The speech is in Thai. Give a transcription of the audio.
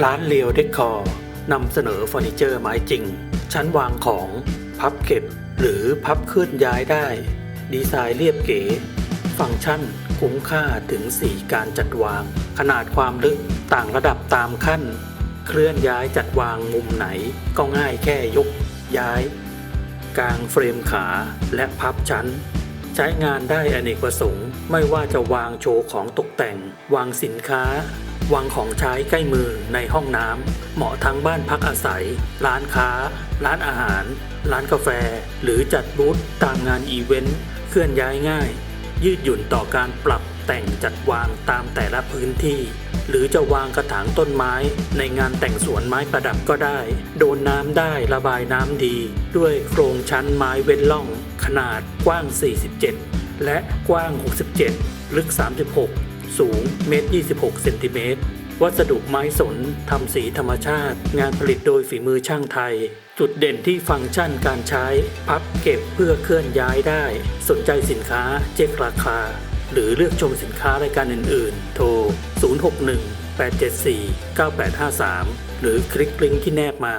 ร้านเลียวเดคอร์นำเสนอเฟอร์นิเจอร์ไม้จริง ชั้นวางของ พับเก็บ หรือพับเคลื่อนย้ายได้ ดีไซน์เรียบเก๋ ฟังก์ชัน คุ้มค่าถึง 4 การจัดวาง ขนาดความลึกต่างระดับตามขั้น เคลื่อนย้ายจัดวางมุมไหน ก็ง่ายแค่ยก ย้ายกางเฟรมขาและพับชั้น ใช้งานได้อเนกประสงค์ ไม่ว่าจะวางโชว์ของตกแต่ง วางสินค้า วางของใช้ใกล้มือในห้องน้ำ เหมาะทั้งบ้านพักอาศัย ร้านค้า ร้านอาหาร ร้านกาแฟ หรือจัดบูธตามงานอีเวนต์เคลื่อนย้ายง่าย ยืดหยุ่นต่อการปรับแต่งจัดวางตามแต่ละพื้นที่ หรือจะวางกระถางต้นไม้ในงานแต่งสวนไม้ประดับก็ได้ โดนน้ำได้ระบายน้ำดี ด้วยโครงชั้นไม้เว้นล่อง ขนาดกว้าง 47 และกว้าง 67 ลึก 36 สูงเมตร26เซนติเมตร วัสดุไม้สนทำสีธรรมชาติ งานผลิตโดยฝีมือช่างไทย จุดเด่นที่ฟังก์ชันการใช้ พับเก็บเพื่อเคลื่อนย้ายได้ สนใจสินค้าเช็คราคา หรือเลือกชมสินค้ารายการอื่น ๆ โทร 061 874 9853 หรือคลิกลิงก์ที่แนบมา